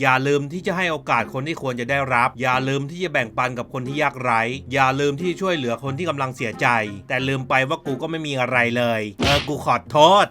อย่าลืมที่จะให้โอกาสคนที่ควรจะได้รับ อย่าลืมที่จะแบ่งปันกับคนที่ยากไร้ อย่าลืมที่ช่วยเหลือคนที่กำลังเสียใจ แต่ลืมไปว่ากูก็ไม่มีอะไรเลย เออ กูขอโทษ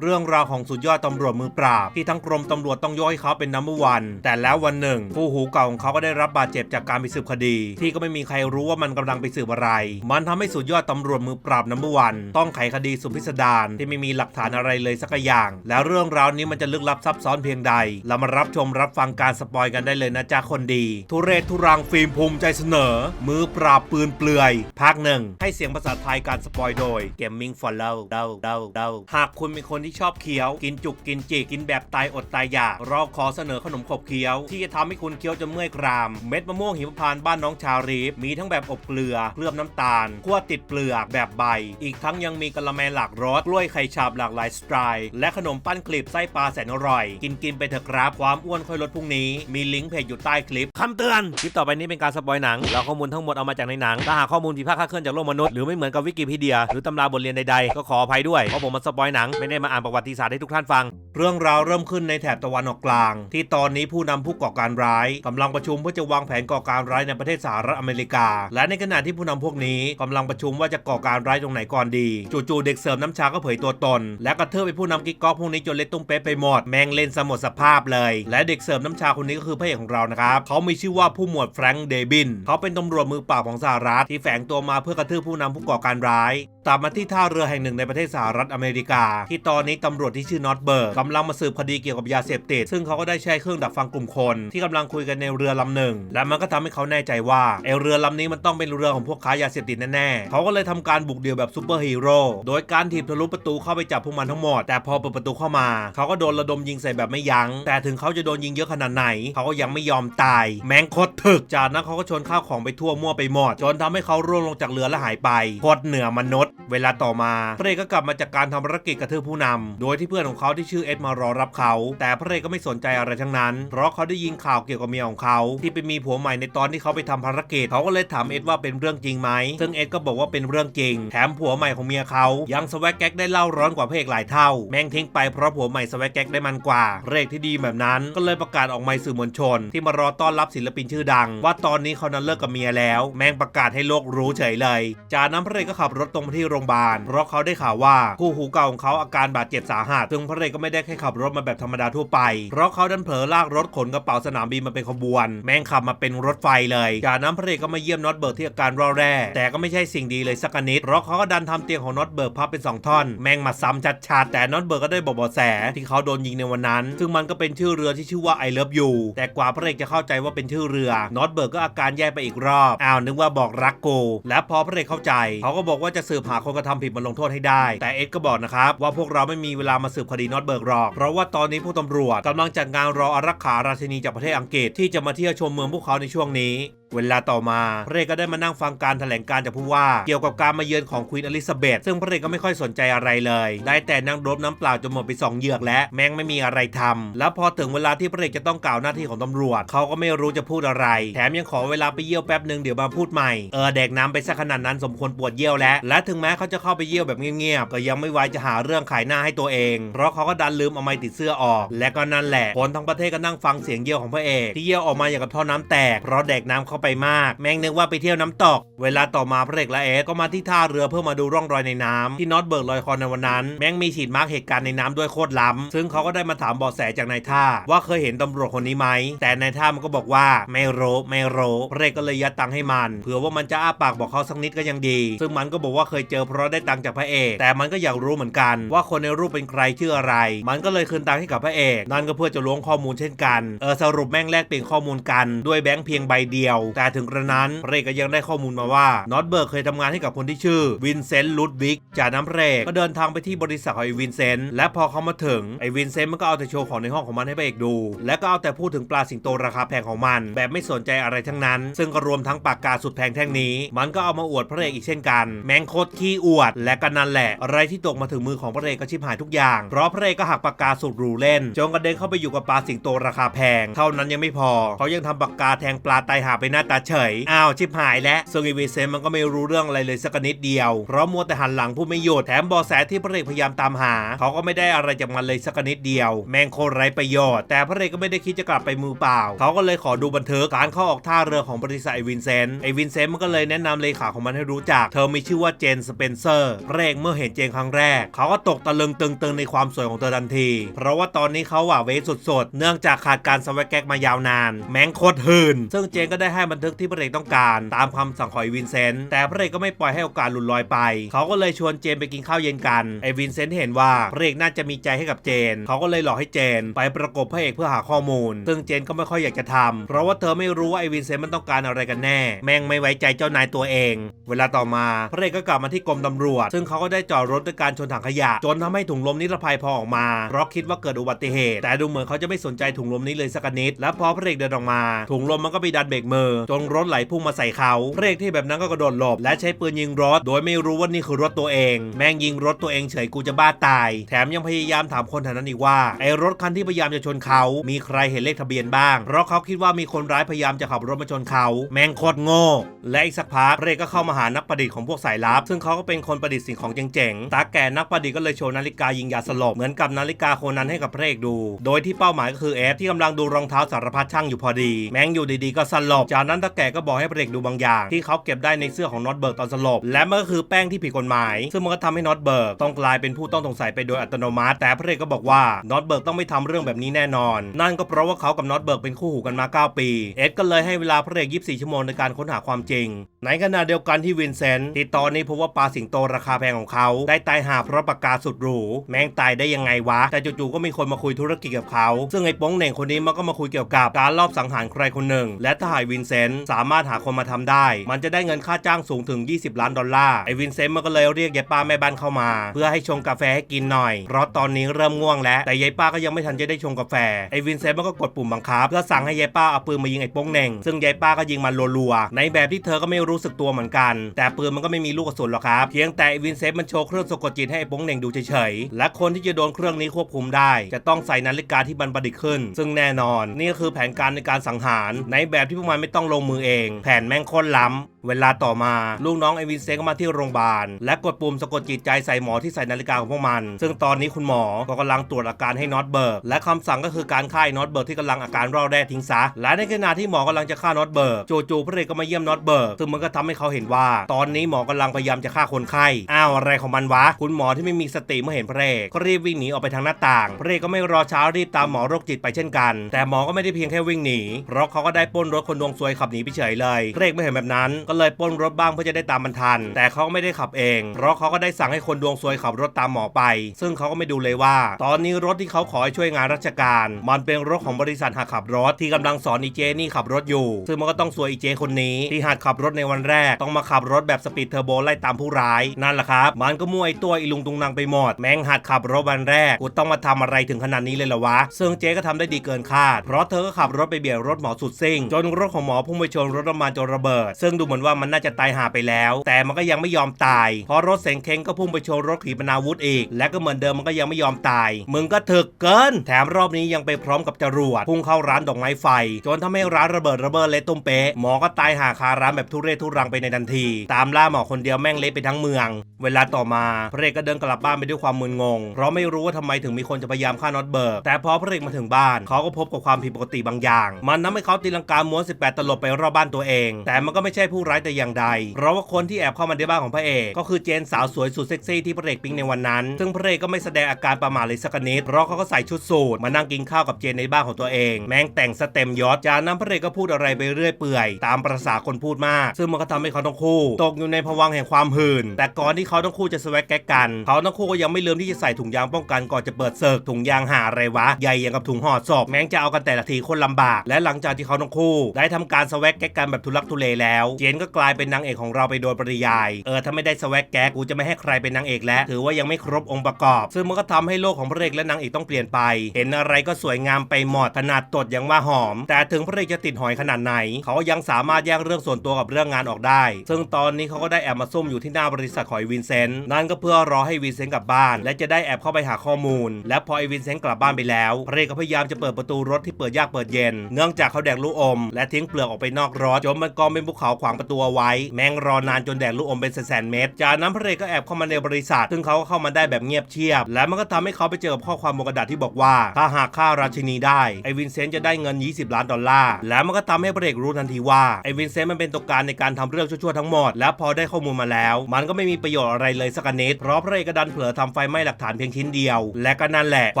เรื่องราวของสุดยอดตำรวจมือปราบ ที่ทั้งกรมตำรวจต้องย่อยเขาเป็นนัมเบอร์วัน แต่แล้ววันหนึ่ง คู่หูเก่าของเขาก็ได้รับบาดเจ็บจากการไปสืบคดี ที่ก็ไม่มีใครรู้ว่ามันกำลังไปสืบอะไร มันทำให้สุดยอดตำรวจมือปราบนัมเบอร์วัน ต้องไขคดีสุดพิสดารที่ไม่มีหลักฐานอะไรเลยสักอย่าง แล้วเรื่องราวนี้มันจะลึกลับซับซ้อนเพียงใด เรามารับชมรับฟังการสปอยกันได้เลยนะจ๊ะคนดี ทุเรศทุรังฟิล์มภูมิใจเสนอ มือปราบปืนเปลือย ภาคหนึ่งให้เสียงภาษาไทยการสปอยโดย Gaming Follow เดาเดาเดาหากคุณเป็นคนที่ชอบเคี้ยว กินจุกกินจีกินแบบตายอดตายอยากเราขอเสนอขนมขบเคี้ยว ที่จะทำให้คุณเคี้ยวจนเมื่อยกราม เม็ดมะม่วงหิมพานต์บ้านน้องชารีฟมีทั้งแบบอบเกลือเคลือบน้ำตาลคั่วติดเปลือกแบบใบ อีกทั้งยังมีกะละแมหลากรสกล้วยไข่ฉาบหลากหลายสไตล์และขนมปั้นกลีบไส้ปลาแสนอร่อย กินกินไปเถอะครับความอ้วนค่อยลดพรุ่งนี้ มีลิงก์เพจอยู่ใต้คลิปคำเตือนคลิปต่อไปนี้เป็นการสปอยหนังแล้วข้อมูลทั้งหมดเอามาจากในหนังถ้าหากข้อมูลผิดพลาดคลาดเคลื่อนจากโลกมนุษย์หรือไม่เหมือนกับวิกิพีเดีย หรือตำราบทเรียนใดๆก็ขออภัยด้วยเพราะผมมาสปอยหนังไม่ได้มาอ่านประวัติศาสตร์ให้ทุกท่านฟัง เรื่องราวเริ่มขึ้นในแถบตะวันออกกลาง ที่ตอนนี้ผู้นำผู้ก่อการร้ายกำลังประชุมเพื่อจะวางแผนก่อการร้ายในประเทศสหรัฐอเมริกา และในขณะที่ผู้นำพวกนี้กำลังประชุมว่าจะก่อการร้ายตรงไหนก่อนดี จู่ๆเด็กเสริมน้ำชาก็เผยตัวตน และกระเทืบไปผู้นำกิ๊กก๊อกพวกนี้จนเละตุ้มเป๊ะไปหมด แมงเล่นสมดสภาพเลย และเด็กเสริมน้ำชาคนนี้ก็คือพระเอกของเรานะครับเขามีชื่อว่าผู้หมวดแฟรงค์เดบินเขาเป็นตำรวจมือปราบของสหรัฐที่แฝงตัวมาเพื่อกระทืบผู้นำผู้ก่อการร้าย ตามมาที่ท่าเรือแห่งหนึ่งในประเทศสหรัฐอเมริกา ที่ตอนนี้ตำรวจที่ชื่อนอตเบิร์กกำลังมาสืบคดีเกี่ยวกับยาเสพติด ซึ่งเขาก็ได้ใช้เครื่องดักฟังกลุ่มคน ที่กำลังคุยกันในเรือลำหนึ่ง และมันก็ทำให้เขาแน่ใจว่าไอเรือลำนี้มันต้องเป็นเรือของพวกค้ายาเสพติดแน่ๆเขาก็เลยทำการบุกเดี่ยวแบบซูเปอร์ฮีโร่โดยการถีบทะลุประตูเข้าไปจับพวกมันทั้งหมด แต่พอเปิดประตูเข้ามา เขาก็โดนระดมยิงใส่แบบไม่ยัง้งแต่ถึงเขาจะโดนยิงเยอะขนาดไหน เขาก็ยังไม่ยอมตาย แมงคตรถึกจากนั้นเขาก็ชนข้าวของไปทั่วมั่วไปหมดจนทำให้เขาร่วงลงจากเรือและหายไปโคตรเหนือมนุษย์เวลาต่อมาพระเอกก็กลับมาจากการทำภารกิจกระทืบผู้นำโดยที่เพื่อนของเขาที่ชื่อเอ็ดมารอรับเขา แต่พระเอกก็ไม่สนใจอะไรทั้งนั้น เพราะเขาได้ยินข่าวเกี่ยวกับเมียของเขา ที่ไปมีผัวใหม่ในตอนที่เขาไปทำภารกิจเขาก็เลยถามเอ็ดว่าเป็นเรื่องจริงไหมซึ่งเอ็ดก็บอกว่าเป็นเรื่องจริง แถมผัวใหม่ของเมียเขายังสวักแก๊กได้เล่าร้อนกว่าพระเอกหลายเท่า แม่งทิ้งไปเพราะผัวใหม่สวักแก๊กได้มันกว่าพรกที่ดีแบบนั้น ก็เลยประกาศออกมาสื่อมวลชน ที่มารอต้อนรับศิลปินชื่อดัง ว่าตอนนี้เขานั้นเลิกกับเมียแล้ว แม่งประกาศให้โลกรู้เฉยเลย จากนั้นพระเอกก็ขับรถตรงไปที่โรงพยาบาล เพราะเขาได้ข่าวว่าคู่หูเก่าของเขาอาการบาดเจ็บสาหัสซึ่งพระเอกก็ไม่ได้แค่ขับรถมาแบบธรรมดาทั่วไป เพราะเขาดันเผลอลากรถขนกระเป๋าสนามบินมาเป็นขบวน แม่งขับมาเป็นรถไฟเลยจากนั้นพระเอกก็มาเยี่ยมน็อตเบิร์กที่อาการร่อแร่ แต่ก็ไม่ใช่สิ่งดีเลยสักนิด เพราะเขาก็ดันทำเตียงของน็อตเบิร์กพับเป็นสองท่อน แม่งมาซ้ำชัดๆแต่น็อตเบิร์กก็ได้บอกเบาะแสที่เขาโดนยิงในวันนั้น ซึ่งมันก็เป็นชื่อเรือที่ชื่อว่า I love you แต่กว่าพระเอกจะเข้าใจว่าเป็นชื่อเรือน็อตเบิร์กก็อาการแย่ไปอีกรอบอ้าวนึกว่าบอกรักกูและพอพระเอกเข้าใจ เขาก็บอกว่าจะสืบหาคนกระทำผิดมาลงโทษให้ได้ แต่เอ็ดก็บอกนะครับว่าพวกเราไม่มีเวลามาสืบคดีน็อตเบิร์กหรอก เพราะว่าตอนนี้ผู้ตำรวจกำลังจัดงานรออารักขาราชินีจากประเทศอังกฤษที่จะมาเที่ยวชมเมืองพวกเขาในช่วงนี้ เวลาต่อมาพระเอกก็ได้มานั่งฟังการแถลงการจากผู้ว่าเกี่ยวกับการมาเยือนของควีนอลิซาเบธซึ่งพระเอกก็ไม่ค่อยสนใจอะไรเลย ได้แต่นั่งดรบน้ำเปล่าจนหมดไปสองเหยือกและแม่งไม่มีอะไรทำแล้วพอถึงเวลาที่พระเอกจะต้องกล่าวหน้าที่ของตำรวจเขาก็ไม่รู้จะพูดอะไร แถมยังขอเวลาไปเยี่ยวแป๊บหนึ่งเดี๋ยวมาพูดใหม่เออแดกน้ำไปสักขนาดนั้นสมควรปวดเยี่ยวแล้วและถึงแม้เขาจะเข้าไปเยี่ยวแบบเงียบๆก็ยังไม่ไวจะหาเรื่องขายหน้าให้ตัวเอง เพราะเขาก็ดันลืมเอาไม้ติดเสื้อออก และก็นั่นแหละคนทั้งประเทศก็นั่งฟังเสียงเยี่ยวของพระเอกที่เยี่ยวออกมาอย่างกับท่อน้ำแตกเพราะแดกน้ำเข้าไปมาก แม่งนึกว่าไปเที่ยวน้ำตก เวลาต่อมาพระเอกและเอสก็มาที่ท่าเรือเพื่อมาดูร่องรอยในน้ำที่น็อตเบิร์กลอยคอในวันนั้น แม่งมีฉีดมาร์กเหตุการณ์ในน้ำด้วยโคตรล้ำซึ่งเขาก็ได้มาถามเบาะแสจากนายท่า ว่าเคยเห็นตำรวจคนนี้ไหม แต่นายท่ามันก็บอกว่าไม่รู้ไม่รู้พระเอกก็เลยยัดตังค์ให้มันเผื่อว่ามันจะอ้าปากบอกเขาสักนิดก็ยังดี ซึ่งมันก็บอกว่าเคยเจอเพราะได้ตังค์จากพระเอก แต่มันก็อยากรู้เหมือนกัน ว่าคนในรูปเป็นใครชื่ออะไร มันก็เลยคืนตังค์ให้กับพระเอกนั่นก็เพื่อจะล้วงข้อมูลเช่นกันเออสรุปแม่งแลกเปลี่ยนข้อมูลกันด้วยแบงค์เพียงใบเดียวแต่ถึงกระนั้นพระเอกก็ยังได้ข้อมูลมาว่านอตเบิร์กเคยทำงานให้กับคนที่ชื่อวินเซนต์ลูดวิกจากน้ำเรกก็เดินทางไปที่บริษัทของไอ้วินเซนต์และพอเขามาถึงไอ้วินเซนต์มันก็เอาแต่โชว์ของในห้องของมันให้พระเอกดู และก็เอาแต่พูดถึงปลาสิงโตราคาแพงของมัน แบบไม่สนใจอะไรทั้งนั้น ซึ่งก็รวมทั้งปากกาสุดแพงแท่งนี้ มันก็เอามาอวดพระเอกอีกเช่นกัน แมงโคตรขี้อวด และก็นั่นแหละอะไรที่ตกมาถึงมือของพระเอกก็ชิบหายทุกอย่าง เพราะพระเอกก็หักปากกาสุดหรูเล่นจนกระเด็นเข้าไปอยู่กับปลาสิงโตราคาแพง เท่านั้นยังไม่พอ เขายังทำปากกาแทงปลาตายหาไปหน้าตาเฉย อ้าวชิบหายแล้วซึ่งอีวินเซนมันก็ไม่รู้เรื่องอะไรเลยสักนิดเดียว เพราะมัวแต่หันหลังพูดไม่หยุดแถมเบอแสที่พระเอกพยายามตามหา เขาก็ไม่ได้อะไรจากมันเลยสักนิดเดียว แมงโคไร้ประโยชน์ แต่พระเอกก็ไม่ได้คิดจะกลับไปมือเปล่า เขาก็เลยขอดูบันทึกการเข้าออกท่าเรือของบริษัทไอวินเซนต์ไอวินเซนต์มันก็เลยแนะนำเลขาของมันให้รู้จัก เธอมีชื่อว่าเจนสเปนเซอร์พระเอกเมื่อเห็นเจนครั้งแรก เขาก็ตกตะลึงตึงตึงในความสวยของเธอทันที เพราะว่าตอนนี้เขาหว่าเวสุดๆ เนื่องจากขาดการสวักแก๊กมายาวนาน แมงโคตรหืนซึ่งเจนก็ได้ให้บันทึกที่พระเอกต้องการ ตามคำสั่งของไอวินเซนต์แต่พระเอกก็ไม่ปล่อยให้โอกาสหลุดลอยไป เขาก็เลยชวนเจนไปกินข้าวเย็นกันไอวินเซนต์เห็นว่าพระเอกน่าจะมีใจให้กับเจน เขาก็เลยหลอกให้เจน ไปประกบพระเอกเพื่อหาข้อมูล ซึ่งเจนก็ไม่ค่อยอยากจะทำเพราะว่าเธอไม่รู้ว่าไอวินเซนต์มันต้องการอะไรกันแน่ แม่งไม่ไว้ใจเจ้านายตัวเอง เวลาต่อมาพระเอกก็กลับมาที่กรมตำรวจ ซึ่งเขาก็ได้จอดรถด้วยการชนถังขยะ จนทำให้ถุงลมนิรภัยพอออกมา เพราะคิดว่าเกิดอุบัติเหตุ แต่ดูเหมือนเขาจะไม่สนใจถุงลมนี้เลยสักนิด และพอพระเอกเดินออกมา ถุงลมมันก็ไปดันเบรกมือจนรถไหลพุ่งมาใส่เขาพระเอกที่แบบนั้นก็กระโดดหลบ และใช้ปืนยิงรถ โดยไม่รู้ว่านี่คือรถตัวเอง แม่งยิงรถตัวเองเฉยกูจะบ้าตาย แถมยังพยายามถามคนแถวนั้นอีกว่าไอ้รถคันที่พยายามจะชนเขา มีใครเห็นเลขทะเบียนบ้าง เพราะเขาคิดว่ามีคนร้ายพยายามจะขับรถมาชนเขาแม่งโคตรโง่และอีกสักพักพระเอกก็เข้ามาหานักประดิษฐ์ของพวกสายลับ ซึ่งเขาก็เป็นคนประดิษฐ์สิ่งของเจ๋งๆตาแก่นักประดิษฐ์ก็เลยโชว์นาฬิกายิงยาสลบเหมือนกับนาฬิกาโคนันให้กับพระเอกดู โดยที่เป้าหมายก็คือเอฟที่กำลังดูรองเท้าสารพัดช่างอยู่พอดี แม่งอยู่ดีๆก็สลบจากนั้นตาแก่ก็บอกให้พระเอกดูบางอย่าง ที่เขาเก็บได้ในเสื้อของน็อตเบิร์กตอนสลบ และมันก็คือแป้งที่ผิดกฎหมาย ซึ่งมันก็ทำให้น็อตเบิร์กต้องกลายเป็นผู้ต้องสงสัยไปโดยอัตโนมัติ แต่พระเอกก็บอกว่าน็อตเบิร์กต้องไม่ทำเรื่องแบบนี้แน่นอน นั่นก็เพราะว่าเขากับน็อตเบิร์กเป็นคู่หูกันมา 9 ปี เอ็ดก็เลยให้เวลาพระเอก24 ชั่วโมงในการค้นหาความจริง ในขณะเดียวกันที่วินเซนต์ที่ตอนนี้พบว่าปลาสิงโตราคาแพงของเขา ได้ตายหาเพราะปากกาสุดหรู แม่งตายได้ยังไงวะ แต่จู่ๆก็มีคนมาคุยธุรกิจกับเขา ซึ่งไอ้ป้งเหน่งคนนี้มันก็มาคุยเกี่ยวกับการลอบสังหารใครคนหนึ่ง และถ้าหากวินเซนต์สามารถหาคนมาทำได้ มันจะได้เงินค่าจ้างสูงถึง 20 ล้านดอลลาร์ไอวินเซนต์มันก็เลยเรียกยายป้าแม่บ้านเข้ามา เพื่อให้ชงกาแฟให้กินหน่อย เพราะตอนนี้เริ่มง่วงแล้วแต่ยายป้าก็ยังไม่ทันจะได้ชงกาแฟไอวินเซนต์มันก็กดปุ่มบังคับเพื่อสั่งให้ยายป้าเอาปืนมายิงไอ้โป้งเหน่งซึ่งยายป้าก็ยิงมันรัวๆในแบบที่เธอก็ไม่รู้สึกตัวเหมือนกัน แต่ปืนมันก็ไม่มีลูกกระสุนหรอกครับเพียงแต่ไอวินเซนต์มันโชว์เครื่องสะกดจิตให้ไอ้โป้งเหน่งดูเฉยๆและคนที่จะโดนเครื่องนี้ควบคุมได้ จะต้องใส่นาฬิกาที่บันประดิษฐ์ขึ้น ซึ่งแน่นอนนี่ก็คือแผนการในการสังหารในแบบที่พวกมันไม่ต้องลงมือเอง แผนแม่งโคตรล้ำ เวลาต่อมาลูกน้องไอวินเซก็มาที่โรงพยาบาล และกดปุ่มสะกดจิตใจใส่หมอที่ใส่นาฬิกาของพวกมัน ซึ่งตอนนี้คุณหมอก็กำลังตรวจอาการให้น็อตเบิร์กและคำสั่งก็คือการฆ่าน็อตเบิร์กที่กำลังอาการร่อแร่ทิ้งซะและในขณะที่หมอกำลังจะฆ่าน็อตเบิร์กจู่ๆพระเอกก็มาเยี่ยมน็อตเบิร์กซึ่งมันก็ทำให้เขาเห็นว่า ตอนนี้หมอกำลังพยายามจะฆ่าคนไข้อ้าวอะไรของมันวะคุณหมอที่ไม่มีสติเมื่อเห็นพระเอกก็รีบวิ่งหนีออกไปทางหน้าต่างพระเอกก็ไม่รอช้ารีบตามหมอโรคจิตไปเช่นกัน แต่หมอก็ไม่ได้เพียงแค่วิ่งหนีเพราะเขาก็ได้ป้นรถคนดวงซวยขับหนีไปเฉยเลยพรกไม่เห็นแบบนั้น ก็เลยป้นรถบ้างเพื่อจะได้ตามมันทัน แต่เขาก็ไม่ได้ขับเอง เพราะเขาก็ได้สั่งให้คนดวงซวยขับรถตามหมอไป ซึ่งเขาก็ไม่ดูเลยว่า ตอนนี้รถที่เขาขอให้ช่วยงานราชการ มันเป็นรถของบริษัทหัดขับรถที่กำลังสอนอีเจนี่ขับรถอยู่ ซึ่งมันก็ต้องซวยอีเจคนนี้ที่หัดขับรถในวันแรก ต้องมาขับรถแบบสปีดเทอร์โบไล่ตามผู้ร้ายนั่นแหละครับมันก็มั่วไอตัวอีลุงตุงนางไปหมดแม่งหัดขับรถวันแรกกูต้องมาทำอะไรถึงขนาดนี้เลยเหรอวะซึ่งเจ๊ก็ทำได้ดีเกินคาด เพราะเธอก็ขับรถไปเบียดรถหมอสุดซิ่งจนรถของหมอพุ่งไปชนรถน้ำมันจนระเบิด ซึ่งดูเหมือนว่ามันน่าจะตายหาไปแล้ว แต่มันก็ยังไม่ยอมตาย เพราะรถเสงเคงก็พุ่งไปชนรถขีปนาวุธอีก และก็เหมือนเดิมมันก็ยังไม่ยอมตาย มึงก็ถึกเกิน แถมรอบนี้ยังไปพร้อมกับจรวดพุ่งเข้าร้านดอกไม้ไฟ จนทำให้ร้านระเบิดระเบิดเละตุ้มเป๊ะหมอก็ตายหาคาร้านแบบทุเรศทุรังไปในทันที ตามล่าหมอคนเดียวแม่งเละไปทั้งเมือง เวลาต่อมาพระเอกก็เดินกลับบ้านไปด้วยความมึนงง เพราะไม่รู้ว่าทำไมถึงมีคนจะพยายามฆ่าน็อตเบิร์กแต่พอพระเอกมาถึงบ้านเขาก็พบกับความผิดปกติบางอย่าง มันทำให้เขาตีลังกาม้วน18ตลบไปรอบบ้านตัวเอง แต่มันก็ไม่ใช่ผู้ร้ายแต่อย่างใด เพราะว่าคนที่แอบเข้ามาในบ้านของพระเอกก็คือเจนสาวสวยสุดเซ็กซี่ที่พระเอกปิ๊งในวันนั้น ซึ่งพระเอกก็ไม่แสดงอาการประมาทเลยสักนิดเพราะเขาก็ใส่ชุดสูทมานั่งกินข้าวกับเจนในบ้านของตัวเอง แม่งแต่งสเต็มยศจากนั้นพระเอกก็พูดอะไรไปเรื่อยเปื่อย ตามประษาคนพูดมาก ซึ่งมันก็ทำให้เขาทั้งคู่ ตกอยู่ในภวังแห่งความหื่นแต่ก่อนที่เขาทั้งคู่จะสวักแก๊กกัน เขาทั้งคู่ก็ยังไม่ลืมที่จะใส่ถุงยางป้องกันก่อนจะเปิดเซิร์กถุงยางหาอะไรวะใหญ่อย่างกับถุงห่อศพแม่งจะเอากันแต่ละทีคนลำบาก และหลังจากที่เขาทั้งคู่ได้ทำการสวักแก๊กกันแบบทุลักทุเลแล้ว เจนก็กลายเป็นนางเอกของเราไปโดยปริยาย เออถ้าไม่ได้สวักแก๊กกูจะไม่ให้ใครเป็นนางเอกแล้ว ถือว่ายังไม่ครบองค์ประกอบ ซึ่งมันก็ทำให้โลกของพระเอกและนางเอกต้องเปลี่ยนไป เห็นอะไรก็สวยงามไปหมดขนาดตดยังว่าหอม แต่ถึงพระเอกจะติดหอยขนาดไหน เขายังสามารถแยกเรื่องส่วนตัวกับเรื่องงานออกได้ ซึ่งตอนนี้เขาก็ได้แอบมาซุ่มอยู่ที่หน้าบริษัทของวินเซนต์นั่นก็เพื่อรอให้วินเซนต์กลับบ้าน และจะได้แอบเข้าไปหาข้อมูล และพอไอวินเซนต์กลับบ้านไปแล้วพระเอกก็พยายามจะเปิดประตูรถที่เปิดยากเปิดเย็น เนื่องจากเขาแดกลูกอม และทิ้งเปลือกออกไปนอกรถจนมันกองเป็นภูเขาขวางประตูไว้ แมงรอนานจนแดกลูกอมเป็นแสนเม็ดจากนั้นพระเอกก็แอบเข้ามาในบริษัท ซึ่งเขาก็เข้ามาได้แบบเงียบเชียบ และมันก็ทำให้เขาไปเจอกับข้อความบนกระดาษที่บอกว่า ถ้าหากฆ่าราชินีได้ ไอวินเซนต์จะได้เงิน 20 ล้านดอลลาร์ แล้วมันก็ทำให้พระเอกรู้ทันทีว่า ไอวินเซนต์มันเป็นตัวการในการทำเรื่องชั่วๆทั้งหมด แล้วพอได้ข้อมูลมาแล้ว มันก็ไม่มีประโยชน์อะไรเลยสักนิด เพราะพระเอกก็ดันเผลอทำไฟไหม้หลักฐานเพียงชิ้นเดียว และก็นั่นแหละ ค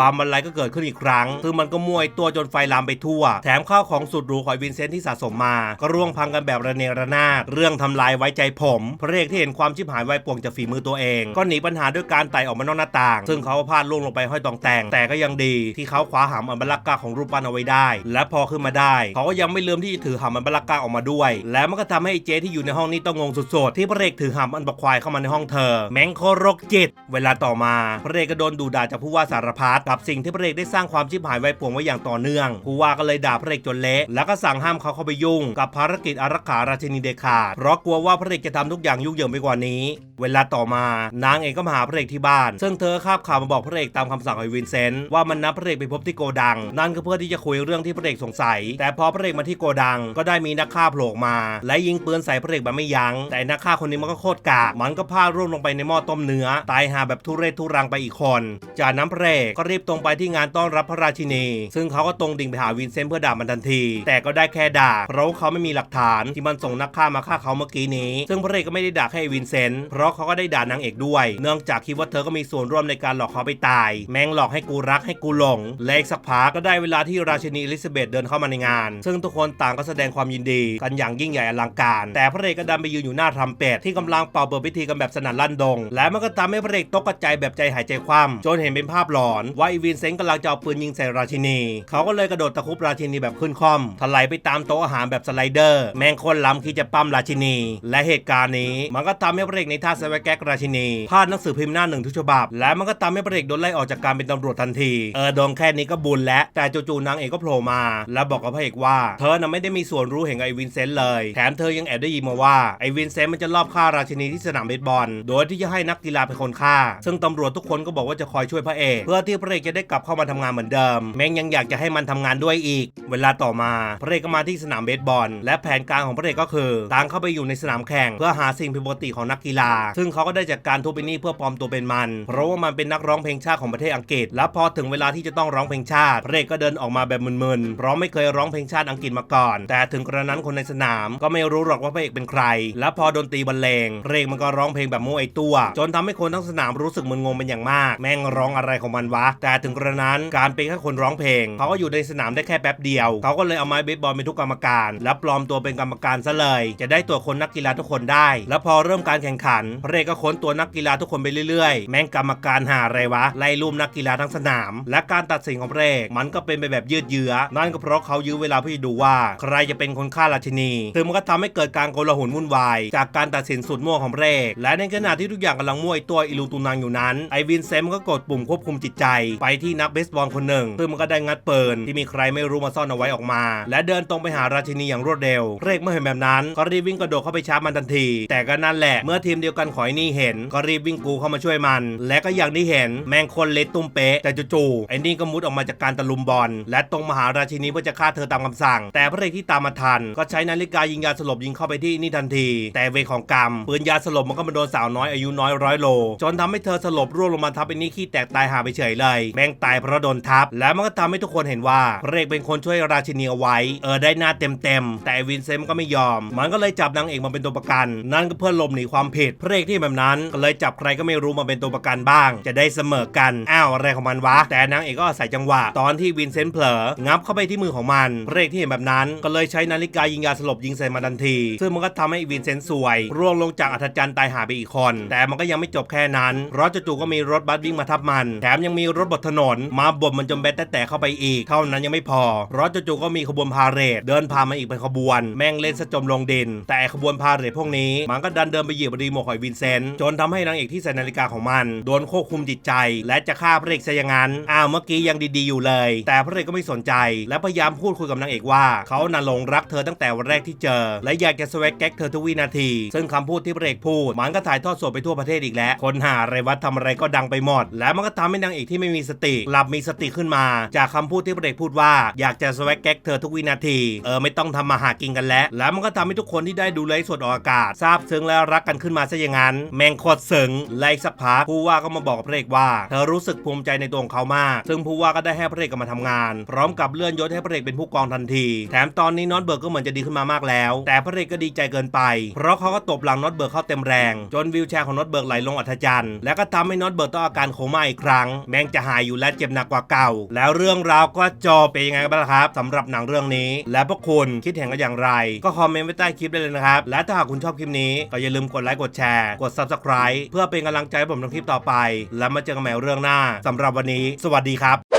วามบันไลก็เกิดขึ้นอีกครั้ง ซึ่งมันก็มวยตัวจนไฟลามไปทั่ว แถมข้าวของสุดหรูของไอวินเซนต์ที่สะสมมา ก็ร่วงพังกันแบบระเนระนาดเรื่องทำลายไว้ใจผมพระเอกที่เห็นความชิบหายไวายป่วงจากฝีมือตัวเอง ก็หนีปัญหาด้วยการไต่ออกมานอกหน้าต่าง ซึ่งเขาพลาดล่วงลงไปห้อยตองแต่ง แต่ก็ยังดีที่เขาคว้าหามอัมบลักกาของรูปปั้นเอาไว้ได้ และพอขึ้นมาได้ เขาก็ยังไม่ลืมที่จะถือหามอัมบลักกาออกมาด้วย และมันก็ทำให้เจที่อยู่ในห้องนี้ต้องงงสุดๆที่พระเอกถือหามอันบักควายเข้ามาในห้องเธอ แมงโครโรคจิต เวลาต่อมา พระเอกก็โดนดูด่าจากผู้ว่าสารพัดกับสิ่งที่พระเอกได้สร้างความชิบหายไวป่วงไว้อย่างต่อเนื่องผู้ว่าก็เลยด่าพระเอกจนเละแล้วก็สั่งห้ามเขาเข้าไปยงกับภารกิจอารักขาราชินีเดดขาดเพราะกลัวว่าพระเอกจะทำทุกอย่างยุ่งเหยิงไปกว่านี้ เวลาต่อมานางเอกก็มาหาพระเอกที่บ้าน ซึ่งเธอคาบข่าวมาบอกพระเอกตามคำสั่งของวินเซนต์ว่ามันนัดพระเอกไปพบที่โกดัง นั่นก็เพื่อที่จะคุยเรื่องที่พระเอกสงสัย แต่พอพระเอกมาที่โกดัง ก็ได้มีนักฆ่าโผล่มา และยิงปืนใส่พระเอกแบบไม่ยัง้งแต่นักฆ่าคนนี้มันก็โคตรกากมันก็พลาดร่วงลงไปในหม้อต้มเนื้อ ตายหาแบบทุเรศทุรังไปอีกคน จากนั้นพระเอกก็รีบตรงไปที่งานต้อนรับพระราชินี ซึ่งเขาก็ตรงดิ่งไปหาวินเซนต์เพื่อด่ามันทันที แต่ก็ได้แค่ด่าเพราะเขาไม่มีหลักฐานที่มันส่งนักฆ่ามาฆ่าเขาเมื่อกี้นี้ ซึ่งพระเอกก็ไม่ได้ด่าแค่วินเซนต์เพราะเขาก็ได้ด่านางเอกด้วย เนื่องจากคิดว่าเธอก็มีส่วนร่วมในการหลอกเขาไปตาย แม่งหลอกให้กูรักให้กูหลงและอีกสักพักก็ได้เวลาที่ราชินีอลิซาเบธเดินเข้ามาในงาน ซึ่งทุกคนต่างก็แสดงความยินดี กันอย่างยิ่งใหญ่อลังการ แต่พระเอกก็ดันไปยืนอยู่หน้าทรัมเป็ตที่กำลังเป่าเปิดพิธีกันแบบสนั่นลั่นดง และมันก็ทำให้พระเอกตกกระจายแบบใจหายใจคว่ำจนเห็นเป็นภาพหลอนว่าอีวินเซนต์กำลังจะเอาปืนยิงใส่ราชินี เขาก็เลยกระโดดตะคุบราชินีแบบขึ้นคอมถลายไปตามโต๊ะอาหารแบบสไลเดอร์ แม่งคนล้ำคิดจะปั้มราชินี และเหตุการณ์นี้ มันก็ทำให้พระเอกในท่าสวแก๊กราชินีพลาดหนังสือพิมพ์หน้าหนึ่งทุกฉบับ และมันก็ทำให้พระเอกโดนไล่ออกจากการเป็นตำรวจทันที เออโดนแค่นี้ก็บุญแล้ว แต่จู่ๆนางเอกก็โผล่มา แล้วบอกกับพระเอกว่า เธอน่ะไม่ได้มีส่วนรู้เห็นไอ้วินเซนต์เลย แถมเธอยังแอบได้ยินมาว่าไอ้วินเซนต์มันจะลอบฆ่าราชินีที่สนามเบสบอล โดยที่จะให้นักกีฬาเป็นคนฆ่า ซึ่งตำรวจทุกคนก็บอกว่าจะคอยช่วยพระเอก เพื่อที่พระเอกจะได้กลับเข้ามาทำงานเหมือนเดิม แม่งยังอยากจะให้มันทำงานด้วยอีก เวลาต่อมา พระเอกก็มาที่สนามเบสบอล และแผนการของพระเอกก็คือตางเข้าไปอยู่ในสนามแข่ง เพื่อหาสิ่งผิดปกติของนักกีฬา ซึ่งเขาก็ได้จัดการทุบไปนี่เพื่อปลอมตัวเป็นมัน เพราะว่ามันเป็นนักร้องเพลงชาติของประเทศอังกฤษ และพอถึงเวลาที่จะต้องร้องเพลงชาติพระเอกก็เดินออกมาแบบมึนๆเพราะไม่เคยร้องเพลงชาติอังกฤษมาก่อน แต่ถึงกระนั้นคนในสนามก็ไม่รู้หรอกว่าพระเอกเป็นใคร และพอดนตรีบรรเลงพระเอกมันก็ร้องเพลงแบบโมั่ไอตัว จนทำให้คนทั้งสนามรู้สึกมึนงงเป็นอย่างมาก แม่งร้องอะไรของมันวะ แต่ถึงกระนั้นการเป็นแค่คนร้องเพลง เขาก็อยู่ในสนามได้แค่แป๊บเดียว เขาก็เลยเอาไม้เบสบอลเป็นทุกกรรมการและปลอมตัวเป็นกรรมการซะเลย จะได้ตัวคนนักกีฬาทุกคนได้ แล้วพอเริ่มการแข่งขันพระเอกก็ค้นตัวนักกีฬาทุกคนไปเรื่อยๆ แม่งกรรมการหาอะไรวะไล่ลุมนักกีฬาทั้งสนาม และการตัดสินของพระเอกมันก็เป็นไปแบบยืดเยื้อนั่นก็เพราะเขายื้อเวลาเพื่อดูว่าใครจะเป็นคนฆ่าราชินีซึ่งมันก็ทำให้เกิดการโกลาหลวุ่นวายจากการตัดสินสุดมั่วของพระเอกและในขณะที่ทุกอย่างกำลังมั่วไอตัวอิลูตุนังอยู่นั้นไอวินเซมก็กดปุ่มควบคุมจิตใจไปที่นักเบสบอลคนหนึ่งซึ่งมันก็ได้งัดปืนที่มีใครไม่รู้มาซ่อนเอาไว้ออกมา และเดินตรงไปหาราชินีอย่างรวดเร็วพรกเมื่อเห็นแบบนั้น ก็รีบวิ่งกระโดดเข้าไปชาร์จมันทันที แต่ก็นั่นแหละ เมื่อทีมเดียวกันขอยนี่เห็น ก็รีบวิ่งกูเข้ามาช่วยมัน และก็อย่างที่เห็นแมงคนเล็ดตุ้มเป๊ะ แต่จู่ๆไอ้นี่ก็มุดออกมาจากการตะลุมบอล และตรงมหาราชินีเพื่อจะฆ่าเธอตามคำสั่ง แต่พระเอกที่ตามมาทัน ก็ใช้นาฬิกายิงยาสลบยิงเข้าไปที่นี่ทันที แต่เวของกรรมปืนยาสลบมันก็มาโดนสาวน้อยอายุน้อยร้อยโล จนทำให้เธอสลบร่วงลงมาทับไอ้นี่ขี้แตกตายหาไปเฉยเลย แมงตายเพราะโดนทับ แล้วมันก็ทำให้ทุกคนเห็นว่าพระเอกเป็นคนช่วยราชินีเอาไว้เออได้หน้าเต็มๆ แต่วินเซนต์มันก็ไม่ยอม มันก็เลยจับนางเอกมาเป็นตัวประกัน นั่นก็เพื่อลบหนีความผิดพระเอกที่แบบนั้นก็เลยจับใครก็ไม่รู้มาเป็นตัวประกันบ้าง จะได้เสมอกัน อ้าวอะไรของมันวะ แต่นางเอกก็อาศัยจังหวะ ตอนที่วินเซนต์เผลองับเข้าไปที่มือของมันพระเอกที่เห็นแบบนั้น ก็เลยใช้นาฬิกายิงยาสลบยิงใส่มันทันที ซึ่งมันก็ทำให้วินเซนต์สวย ร่วงลงจากอัธจันทร์ตายหาไปอีกคน แต่มันก็ยังไม่จบแค่นั้นเพราะจู่ๆก็มีรถบัสวิ่งมาทับมัน แถมยังมีรถบนถนน มาบดมันจนแบตแต่เข้าไปอีก เท่านั้นยังไม่พอเพราะจู่ๆก็มีขบวนพาเหรดเดินพามาอีกเป็นขบวน แม่งเล่นสะจมลงดิน แต่ขบวนพาเหรดพวกนี้ มันก็ดันเดินไปเหยียบรีโมทของวินเซนต์จนทำให้นางเอกที่ใส่นาฬิกาของมัน โดนควบคุมจิตใจ และจะฆ่าพระเอกซะอย่างนั้นอ้าวเมื่อกี้ยังดีๆอยู่เลย แต่พระเอกก็ไม่สนใจ และพยายามพูดคุยกับนางเอกว่าเขาน่ะหลงรักเธอตั้งแต่วันแรกที่เจอ และอยากจะสวักแก๊กเธอทุกวินาที ซึ่งคำพูดที่พระเอกพูดมันก็ถ่ายทอดสดไปทั่วประเทศอีกแล้ว คนหาอะไรวัดทำอะไรก็ดังไปหมด แล้วมันก็ทำให้นางเอกที่ไม่มีสติกลับมีสติขึ้นมา จากคำพูดที่พระเอกพูดว่า อยากจะสวกแก๊กเธอทุกวินาทีเออไม่ต้องทำมาหากินกันแล้ว แล้วมันก็ทำให้ทุกคนที่ได้ดูไลฟ์สดออกอากาศทราบซึ้งและรักกันขึ้นมาซะอย่างนั้น แมงโคตรซึ้งไลฟ์สักพักผู้ว่าก็มาบอกพระเอกว่า เธอรู้สึกภูมิใจในตัวของเขามาก ซึ่งผู้ว่าก็ได้ให้พระเอกกลับมาทำงาน พร้อมกับเลื่อนยศให้พระเอกเป็นผู้กองทันที แถมตอนนี้น็อตเบิร์กก็เหมือนจะดีขึ้นมามากแล้ว แต่พระเอกก็ดีใจเกินไป เพราะเขาก็ตบหลังน็อตเบิร์กเข้าเต็มแรง จนวิวแชร์ของน็อตเบิร์กไหลลงอัธจันทร์และก็ทำให้น็อตเบิร์กต้องอาการโคม่าอีกครั้ง แมงจะหายอยู่และเจ็บหนักกว่าเก่า แล้วเรื่องราวก็จบเป็นยังไงบ้างครับสำหรับหนังเรื่องนี้ และพวกคุณคิดเห็นกันอย่างไร ก็คอมเมนต์ไว้ใต้คลิปได้เลยนะครับ และถ้าหากคุณชอบคลิปนี้ก็อย่าลืมกดไลค์กดแชร์กด subscribe เพื่อเป็นกำลังใจให้ผมทำคลิปต่อไป แล้วมาเจอกันใหม่เรื่องหน้าสำหรับวันนี้ สวัสดีครับ